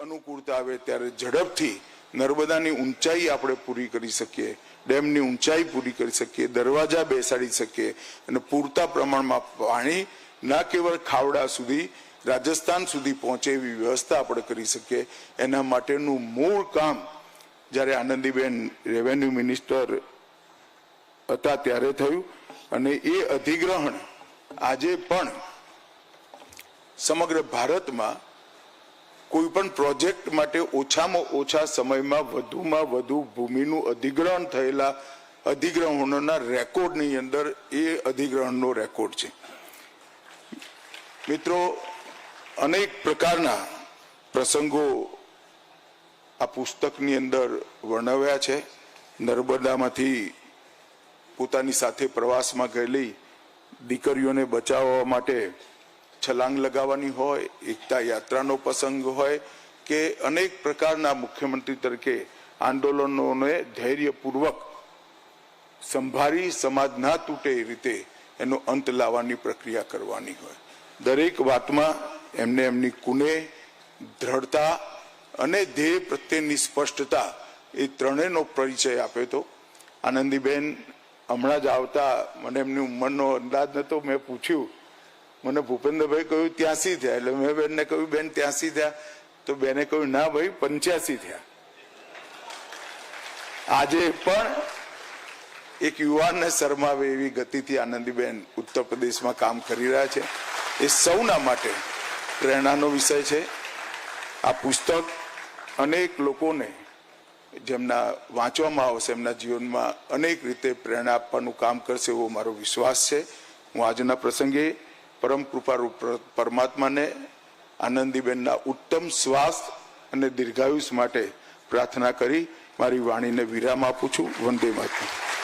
અનુકૂળતા આવે ત્યારે ઝડપથી નર્મદાની ઊંચાઈ આપણે પૂરી કરી શકીએ, ડેમની ઊંચાઈ પૂરી કરી શકીએ, દરવાજા બેસાડી શકીએ અને પૂરતા પ્રમાણમાં પાણી ના કેવળ ખાવડા સુધી, રાજસ્થાન સુધી પહોંચે એવી વ્યવસ્થા આપણે કરી શકીએ. એના માટેનું મૂળ કામ જ્યારે આનંદીબેન રેવન્યુ મિનિસ્ટર હતા ત્યારે થયું અને એ અધિગ્રહણ આજે પણ સમગ્ર ભારતમાં કોઈ પણ પ્રોજેક્ટ માટે ઓછામાં ઓછા સમયમાં વધુમાં વધુ ભૂમિનું અધિગ્રહણ થયેલા અધિગ્રહણોના રેકોર્ડની અંદર એ અધિગ્રહણનો રેકોર્ડ છે. મિત્રો, અનેક પ્રકારના પ્રસંગો આ પુસ્તકની અંદર વર્ણવ્યા છે. નર્મદામાંથી પોતાની સાથે પ્રવાસમાં ગયેલી દીકરીઓને બચાવવા માટે છલાંગ લગાવવાની હોય, એકતા યાત્રાનો પ્રસંગ હોય કે અનેક પ્રકારના મુખ્યમંત્રી તરીકે આંદોલનોને ધૈર્યપૂર્વક સંભાળી સમાજ ના તૂટે એ રીતે એનો અંત લાવવાની પ્રક્રિયા કરવાની હોય. દરેક વાતમાં એમને એમની કુને, દ્રઢતા અને ધ્યેય પ્રત્યેની સ્પષ્ટતા એ ત્રણેયનો પરિચય આપ્યો હતો આનંદીબેન, હમણાં જ આવતા મને એમની ઉંમરનો અંદાજ નહોતો, મેં પૂછ્યું મને ભૂપેન્દ્રભાઈ કહ્યું, ત્યાંસી થયા. એટલે મેં બેનને કહ્યું, બેન, ત્યાંસી થયા. તો બેને કહ્યું, ના ભાઈ, પંચ્યાસી થયા. આજે પણ એક યુવાનને શરમાવે એવી ગતિથી આનંદીબેન ઉત્તર પ્રદેશમાં કામ કરી રહ્યા છે. એ સૌના માટે પ્રેરણાનો વિષય છે. આ પુસ્તક અનેક લોકોને જેમના વાંચવામાં આવશે, એમના જીવનમાં અનેક રીતે પ્રેરણા આપવાનું કામ કરશે એવો મારો વિશ્વાસ છે. હું આજના પ્રસંગે પરમ કૃપારૂપ પરમાત્માને, આનંદીબેનના ઉત્તમ સ્વાસ્થ્ય અને દીર્ઘાયુષ માટે પ્રાર્થના કરી, મારી વાણીને વિરામ આપું છું. વંદે માતરમ.